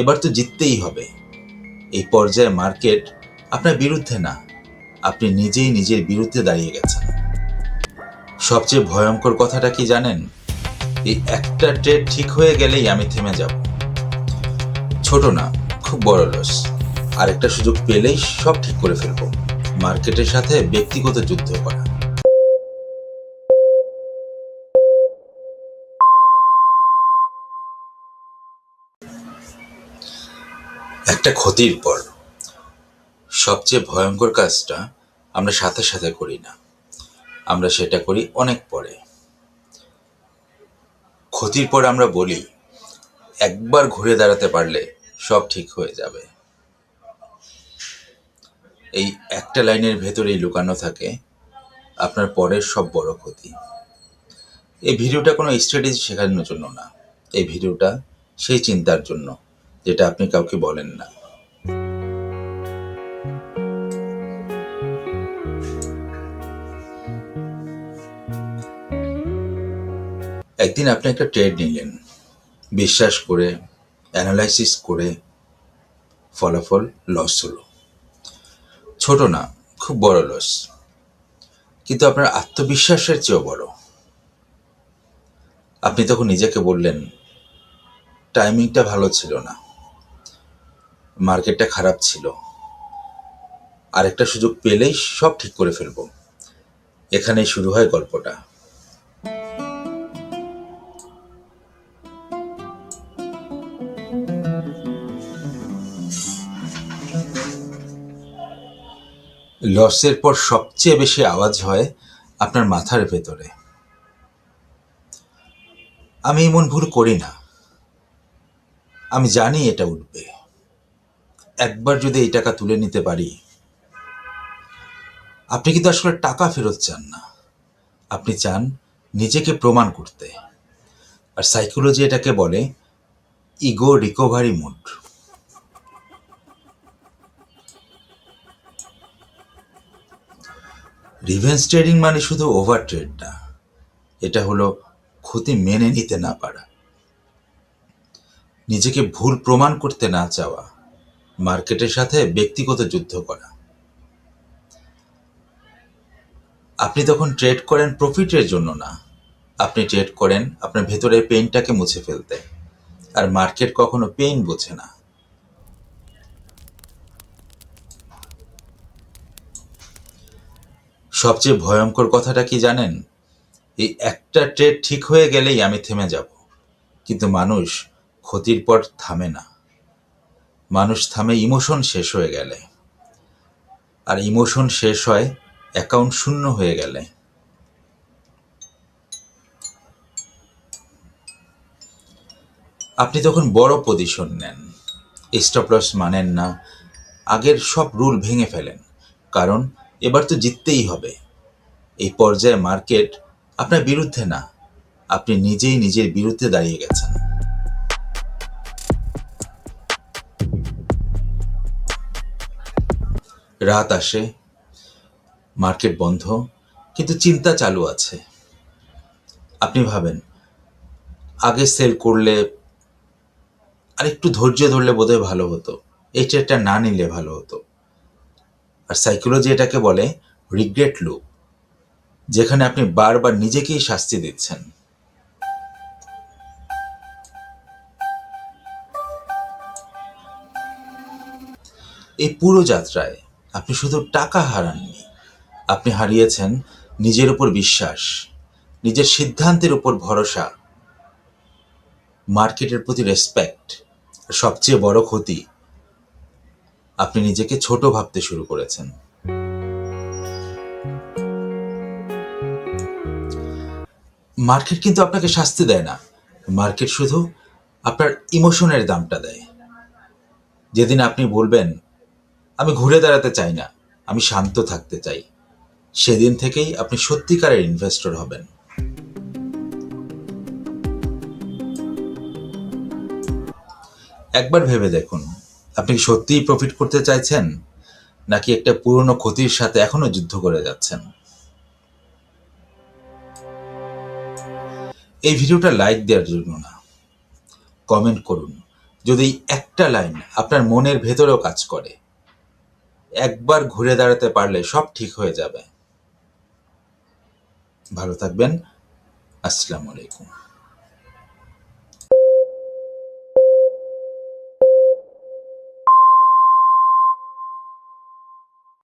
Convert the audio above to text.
এবার তো জিততেই হবে। এই পর্যায়ে মার্কেট আপনার বিরুদ্ধে না, আপনি নিজেই নিজের বিরুদ্ধে দাঁড়িয়ে গেছেন। সবচেয়ে ভয়ঙ্কর কথাটা কি জানেন? এই একটা ট্রেড ঠিক হয়ে গেলেই আমি থেমে যাব। ছোট না, খুব বড় লস আরেকটা সুযোগ পেলেই সব ঠিক করে ফেলব। মার্কেটের সাথে ব্যক্তিগত যুদ্ধ করা। একটা ক্ষতির পর। সবচেয়ে ভয়ঙ্কর কাজটা আমরা সাথে সাথে করি না। আমরা সেটা করি অনেক পরে। ক্ষতির পর আমরা বলি, একবার ঘুরে দাঁড়াতে পারলে সব ঠিক হয়ে যাবে। এই একটা লাইনের ভেতরেই লুকানো থাকে, আপনার পরের সব বড় ক্ষতি। এই ভিডিওটা কোনো স্ট্র্যাটেজি শেখানোর জন্য না। এই ভিডিওটা সেই চিন্তার জন্য, যেটা আপনি কাউকে বলেন না। একদিন আপনি একটা ট্রেড নিলেন। বিশ্বাস করে অ্যানালাইসিস করে ফলাফল লস হলো। ছোট না, খুব বড় লস কিন্তু আপনার আত্মবিশ্বাসের চেয়েও বড়। আপনি তখন নিজেকে বললেন টাইমিংটা ভালো ছিল না। মার্কেটটা খারাপ ছিল। আরেকটা সুযোগ পেলেই সব ঠিক করে ফেলব। এখানেই শুরু হয় গল্পটা। লসের পর সবচেয়ে বেশি আওয়াজ হয় আপনার মাথার ভেতরে। আমি এমন ভুল করি না। আমি জানি এটা উঠবে। একবার যদি এই টাকা তুলে নিতে পারি, আপনি কিন্তু আসলে টাকা ফেরত চান না। আপনি চান নিজেকে প্রমাণ করতে। আর সাইকোলজি এটাকে বলে ego recovery mood revenge trading মানে শুধু ওভার ট্রেড না। এটা হলো ক্ষতি মেনে নিতে না পারা। নিজেকে ভুল প্রমাণ করতে না চাওয়া। মার্কেটের সাথে ব্যক্তিগত যুদ্ধ করা। আপনি তখন ট্রেড করেন প্রফিটের জন্য না। আপনি ট্রেড করেন আপনার ভেতরের পেইনটাকে মুছে ফেলতে। আর মার্কেট কখনো পেইন বোঝে না। সবচেয়ে ভয়ঙ্কর কথাটা কি জানেন? এই একটা ট্রেড ঠিক হয়ে গেলেই আমি থেমে যাব। কিন্তু মানুষ ক্ষতির পর থামে না। মানুষ থামে ইমোশন শেষ হয়ে গেলে। আর ইমোশন শেষ হয়, অ্যাকাউন্ট শূন্য হয়ে গেলে। আপনি তখন বড় পজিশন নেন। স্টপ লস মানেন না। আগের সব রুল ভেঙে ফেলেন। কারণ এবার তো জিততেই হবে। এই পর্যায়ে মার্কেট আপনার বিরুদ্ধে না, আপনি নিজেই নিজের বিরুদ্ধে দাঁড়িয়ে গেছেন। রাত আসে, মার্কেট বন্ধ, কিন্তু চিন্তা চালু আছে। আপনি ভাবেন, আগে সেল করলে আর একটু ধৈর্য ধরলে বোধহয় ভালো হতো, এই ট্রেডটা না নিলে ভালো হতো। আর সাইকোলজি এটাকে বলে রিগ্রেট লুপ যেখানে আপনি বারবার নিজেকেই শাস্তি দিচ্ছেন। এই পুরো যাত্রায় আপনি শুধু টাকা হারাননি, আপনি হারিয়েছেন নিজের উপর বিশ্বাস, নিজের সিদ্ধান্তের উপর ভরসা মার্কেটের প্রতি রেসপেক্ট সবচেয়ে বড় ক্ষতি আপনি নিজেকে ছোট ভাবতে শুরু করেছেন। মার্কেট কিন্তু আপনাকে শাস্তি দেয় না। মার্কেট শুধু আপনার ইমোশনের দামটা দেয়। যেদিন আপনি বলবেন, আমি ঘুরে দাঁড়াতে চাই না, আমি শান্ত থাকতে চাই। সেদিন থেকেই আপনি সত্যিকারের ইনভেস্টর হবেন। একবার ভেবে দেখুন আপনি কি সত্যিই প্রফিট করতে চাইছেন? নাকি একটা পুরনো ক্ষতির সাথে এখনও যুদ্ধ করে যাচ্ছেন? এই ভিডিওটা লাইক দেওয়ার জন্য না। কমেন্ট করুন। যদি একটা লাইন আপনার মনের ভেতরেও কাজ করে, একবার ঘুরে দাঁড়াতে পারলে সব ঠিক হয়ে যাবে। ভালো থাকবেন। আসসালামু আলাইকুম।